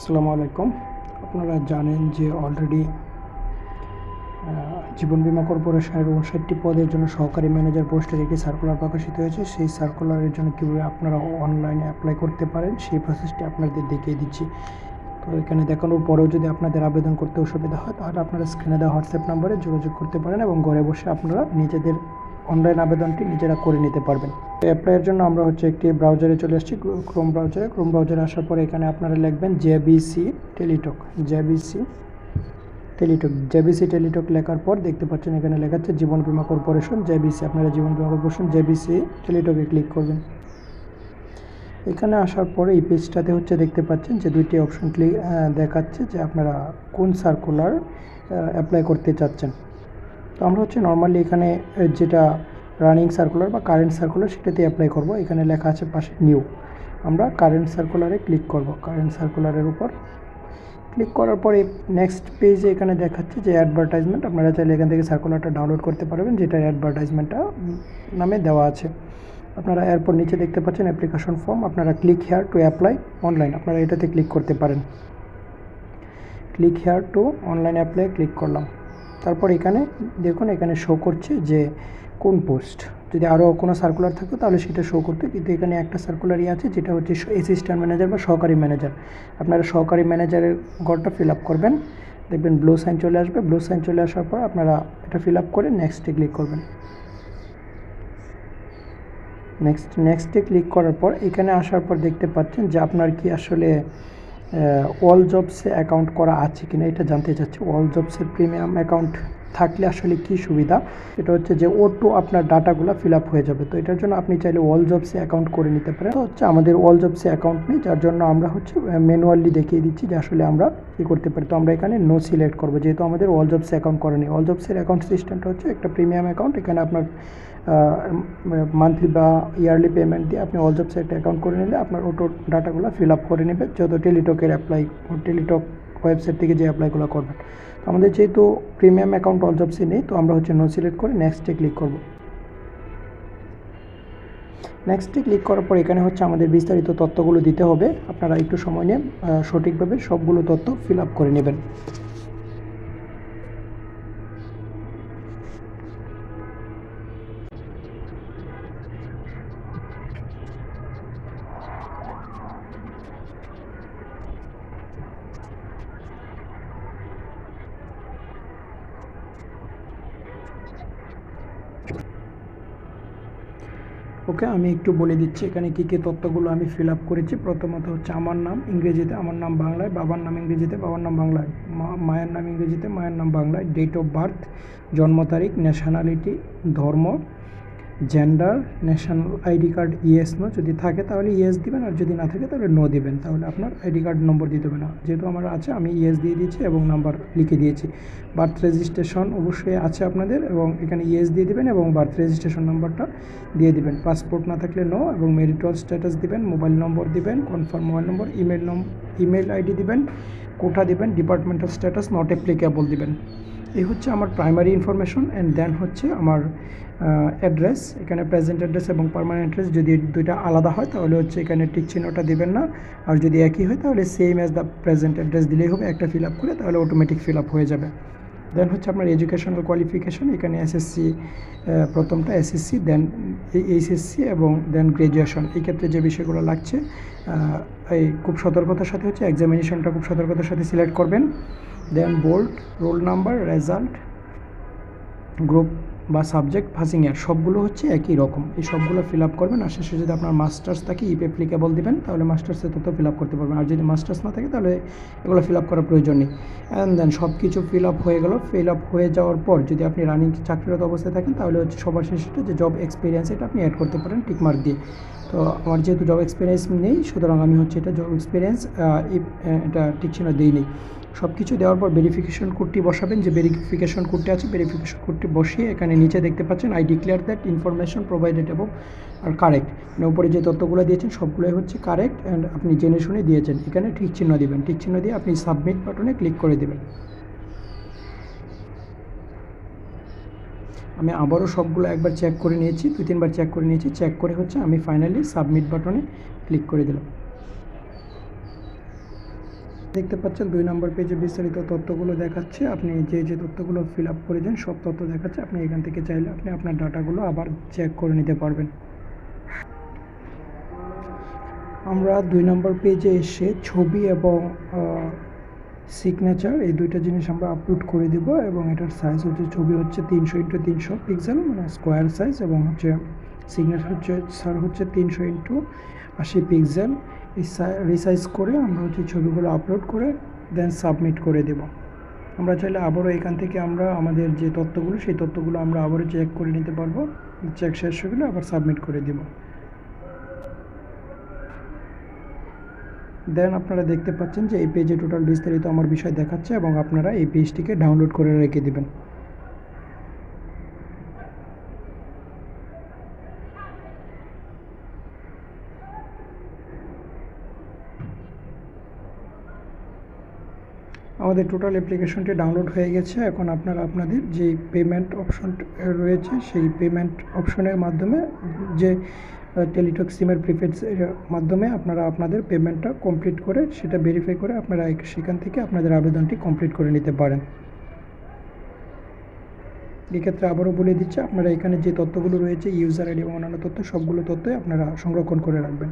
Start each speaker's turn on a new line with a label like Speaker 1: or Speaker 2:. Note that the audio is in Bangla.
Speaker 1: আসসালামু আলাইকুম। আপনারা জানেন যে অলরেডি জীবন বীমা কর্পোরেশনের উনষাটটি পদের জন্য সহকারী ম্যানেজার পোস্টের একটি সার্কুলার প্রকাশিত হয়েছে। সেই সার্কুলারের জন্য কীভাবে আপনারা অনলাইনে অ্যাপ্লাই করতে পারেন, সেই প্রসেসটি আপনাদের দেখিয়ে দিচ্ছি। তো এখানে দেখানোর পরেও যদি আপনাদের আবেদন করতে অসুবিধা হয়, তাহলে আপনারা স্ক্রিনে দেওয়া হোয়াটসঅ্যাপ নাম্বারে যোগাযোগ করতে পারেন এবং ঘরে বসে আপনারা নিজেদের অনলাইন আবেদনটি নিজেরা করে নিতে পারবেন। অ্যাপ্লাইয়ের জন্য আমরা হচ্ছে একটি ব্রাউজারে চলে আসছি ক্রোম ব্রাউজারে ক্রোম ব্রাউজারে আসার পরে এখানে আপনারা লিখবেন JBC Teletalk JBC Teletalk JBC Teletalk লেখার পর দেখতে পাচ্ছেন এখানে লেখা আছে জীবন বীমা কর্পোরেশন জেবিসি আপনারা জীবন বীমা কর্পোরেশন জেবিসি টেলিটকে ক্লিক করবেন। এখানে আসার পরে এই পেজটাতে হচ্ছে দেখতে পাচ্ছেন যে দুইটি অপশন ক্লিক দেখাচ্ছে যে আপনারা কোন সার্কুলার অ্যাপ্লাই করতে চাচ্ছেন। তো আমরা হচ্ছে নর্মালি এখানে যেটা রানিং সার্কুলার বা কারেন্ট সার্কুলার সেটাতে অ্যাপ্লাই করব। এখানে লেখা আছে পাশে নিউ আমরা কারেন্ট সার্কুলারে ক্লিক করব। কারেন্ট সার্কুলারের উপর ক্লিক করার পরে নেক্সট পেজে এখানে দেখাচ্ছে যে অ্যাডভার্টাইজমেন্ট আপনারা চাইলে এখান থেকে সার্কুলারটা ডাউনলোড করতে পারবেন, যেটা অ্যাডভার্টাইজমেন্টটা নামে দেওয়া আছে। আপনারা এরপর নিচে দেখতে পাচ্ছেন অ্যাপ্লিকেশন ফর্ম আপনারা click here to apply online আপনারা এটাতে ক্লিক করতে পারেন। Click here to online apply click করলাম। তারপর এখানে দেখুন, এখানে শো করছে যে কোন পোস্ট যদি আরও কোনো সার্কুলার থাকতো তাহলে সেটা শো করতো। কিন্তু এখানে একটা সার্কুলারই আছে, যেটা হচ্ছে অ্যাসিস্ট্যান্ট ম্যানেজার বা সহকারী ম্যানেজার আপনারা সহকারী ম্যানেজারের ঘরটা ফিল আপ করবেন। দেখবেন ব্লু সাইন চলে আসবে। ব্লু সাইন চলে আসার পর আপনারা এটা ফিল আপ করে নেক্সটে ক্লিক করবেন। নেক্সট নেক্সটে ক্লিক করার পর এখানে আসার পর দেখতে পাচ্ছেন যে আপনার কি আসলে অল জবসে অ্যাকাউন্ট করা আছে কিনা এটা জানতে চাচ্ছি। অল জবসের প্রিমিয়াম অ্যাকাউন্ট থাকলে আসলে কি সুবিধা? এটা হচ্ছে যে ও টু আপনার ডাটাগুলো ফিল আপ হয়ে যাবে। তো এটার জন্য আপনি চাইলে অল জবসে অ্যাকাউন্ট করে নিতে পারেন। তো হচ্ছে আমাদের অল জবসে অ্যাকাউন্ট নেই, যার জন্য আমরা হচ্ছে ম্যানুয়ালি দেখিয়ে দিচ্ছি যে আসলে আমরা কী করতে পারি। তো আমরা এখানে নো সিলেক্ট করব, যেহেতু আমাদের অল জবসে অ্যাকাউন্ট করা নেই। অল জবসের অ্যাকাউন্ট সিস্টেমটা হচ্ছে একটা প্রিমিয়াম অ্যাকাউন্ট এখানে আপনার মান্থলি বা ইয়ারলি পেমেন্ট দিয়ে আপনি অল জবসে একটা অ্যাকাউন্ট করে নিলে আপনার অটো ডাটাগুলো ফিল আপ করে নেবে। যত টেলিটকের অ্যাপ্লাই টেলিটক ওয়েবসাইট থেকে যে অ্যাপ্লাইগুলো করবেন। তো আমাদের যেহেতু প্রিমিয়াম অ্যাকাউন্ট অল জবসে নেই, তো আমরা হচ্ছে নো সিলেক্ট করে নেক্সটে ক্লিক করব। নেক্সটে ক্লিক করার পর এখানে হচ্ছে আমাদের বিস্তারিত তথ্যগুলো দিতে হবে। আপনারা একটু সময় নিয়ে সঠিকভাবে সবগুলো তথ্য ফিল আপ করে নেবেন। ওকে আমি একটু বলে দিচ্ছি, এখানে কী কী তথ্যগুলো আমি ফিল আপ করেছি। প্রথমত হচ্ছে আমার নাম ইংরেজিতে, আমার নাম বাংলায়, বাবার নাম ইংরেজিতে, বাবার নাম বাংলায়। মায়ের নাম ইংরেজিতে, মায়ের নাম বাংলায়। ডেট অফ বার্থ জন্ম তারিখ ন্যাশনালিটি ধর্ম। Gender national ID card yes no যদি থাকে তাহলে ইয়েস দিবেন, আর যদি না থাকে তাহলে নো দিবেন। তাহলে আপনার আইডি কার্ড নম্বর দিতে হবে না। যেহেতু আমার আছে, আমি ইয়েস দিয়ে দিয়েছি এবং নাম্বার লিখে দিয়েছি। বার্থ রেজিস্ট্রেশন অবশ্যই আছে আপনাদের এবং এখানে ইয়েস দিয়ে দিবেন এবং বার্থ রেজিস্ট্রেশন নাম্বারটা দিয়ে দিবেন। পাসপোর্ট না থাকলে নো এবং মেরিটল স্ট্যাটাস দিবেন মোবাইল নম্বর দিবেন কনফার্ম মোবাইল নম্বর ইমেল নম ইমেল আইডি দিবেন, কোটা দিবেন ডিপার্টমেন্টাল স্ট্যাটাস নট অ্যাপ্লিকেবল দিবেন। এই হচ্ছে আমার প্রাইমারি ইনফরমেশন অ্যান্ড দেন হচ্ছে আমার অ্যাড্রেস এখানে প্রেজেন্ট অ্যাড্রেস এবং পারমানেন্ট অ্যাড্রেস যদি দুইটা আলাদা হয় তাহলে হচ্ছে এখানে টিক চিহ্নটা দেবেন না। আর যদি একই হয় তাহলে same as the present address দিলেই হবে, একটা ফিল আপ করে তাহলে অটোমেটিক ফিল আপ হয়ে যাবে। দেন হচ্ছে আপনার এডুকেশনাল কোয়ালিফিকেশন এখানে এসএসসি প্রথমটা এসএসসি দেন এইচএসসি এবং দেন গ্র্যাজুয়েশন এই ক্ষেত্রে যে বিষয়গুলো লাগছে এই খুব সতর্কতার সাথে হচ্ছে এক্সামিনেশনটা খুব সতর্কতার সাথে সিলেক্ট করবেন। Then board roll number result group বা সাবজেক্ট পাসিং ইয়ার সবগুলো হচ্ছে একই রকম। এই সবগুলো ফিল আপ করবেন আর শেষে যদি আপনার মাস্টার্স থাকে ইপ অ্যাপ্লিকেবল দেবেন, তাহলে মাস্টার্সের তথ্য ফিল আপ করতে পারবেন। আর যদি মাস্টার্স না থাকে, তাহলে এগুলো ফিল আপ করার প্রয়োজন নেই। অ্যান্ড দেন সব কিছু ফিল আপ হয়ে গেল। ফিল আপ হয়ে যাওয়ার পর যদি আপনি রানিং চাকরিরত অবস্থায় থাকেন, তাহলে হচ্ছে সবার শেষে যে জব এক্সপিরিয়েন্স এটা আপনি অ্যাড করতে পারেন টিকমার্ক দিয়ে। তো আমার যেহেতু জব এক্সপিরিয়েন্স নেই, সুতরাং আমি হচ্ছে এটা জব এক্সপিরিয়েন্স এটা ছিল দিই নেই সব কিছু দেওয়ার পর ভেরিফিকেশন কোডটি বসাবেন। যে ভেরিফিকেশন কোডটি আছে ভেরিফিকেশন কোডটি বসিয়ে এখানে নিচে দেখতে পাচ্ছেন I declare that information provided এবং আর কারেক্ট মানে উপরে যে তথ্যগুলো দিয়েছেন, সবগুলোই হচ্ছে কারেক্ট অ্যান্ড আপনি জেনে শুনে দিয়েছেন। এখানে ঠিক চিহ্ন দিবেন। ঠিক চিহ্ন দিয়ে আপনি সাবমিট বাটনে ক্লিক করে দেবেন। আমি আবারও সবগুলো একবার চেক করে নিয়েছি, দুই তিনবার চেক করে নিয়েছি। চেক করে হচ্ছে আমি ফাইনালি সাবমিট বাটনে ক্লিক করে দিলাম। দেখতে পাচ্ছেন, দুই নম্বর পেজে বিস্তারিত তথ্যগুলো দেখাচ্ছে। আপনি যে যে তথ্যগুলো ফিল আপ করেছেন, সব তথ্য দেখাচ্ছে। আপনি এখান থেকে চাইলে আপনি আপনার ডাটাগুলো আবার চেক করে নিতে পারবেন। আমরা দুই নম্বর পেজে এসে ছবি এবং সিগনেচার এই দুইটা জিনিস আমরা আপলোড করে দিব এবং এটার সাইজ হচ্ছে, ছবি হচ্ছে তিনশো ইন্টু তিনশো পিক্সেল মানে স্কোয়ার সাইজ এবং হচ্ছে সিগনেচার হচ্ছে স্যার হচ্ছে তিনশো ইন্টু আশি পিক্সেল রিসাইজ করে আমরা হচ্ছে ছবিগুলো আপলোড করে দেন সাবমিট করে দেব। আমরা চাইলে আবারও এখান থেকে আমরা আমাদের যে তথ্যগুলো, সেই তথ্যগুলো আমরা আবারও চেক করে নিতে পারব। চেক শেষ হয়ে গেলে আবার সাবমিট করে দেব। দেন আপনারা দেখতে পাচ্ছেন যে এই পেজে টোটাল বিস্তারিত আমার বিষয় দেখাচ্ছে এবং আপনারা এই পেজটিকে ডাউনলোড করে রেখে দেবেন। আমাদের টোটাল অ্যাপ্লিকেশনটি ডাউনলোড হয়ে গেছে। এখন আপনারা আপনাদের যে পেমেন্ট অপশন রয়েছে, সেই পেমেন্ট অপশনের মাধ্যমে যে টেলিটক সিমের প্রিপেড মাধ্যমে আপনারা আপনাদের পেমেন্টটা কমপ্লিট করে, সেটা ভেরিফাই করে আপনারা সেখান থেকে আপনাদের আবেদনটি কমপ্লিট করে নিতে পারেন। এক্ষেত্রে আবারও বলে দিচ্ছে, আপনারা এখানে যে তথ্যগুলো রয়েছে ইউজার আইডি এবং অন্যান্য তথ্য, সবগুলো তথ্যই আপনারা সংরক্ষণ করে রাখবেন।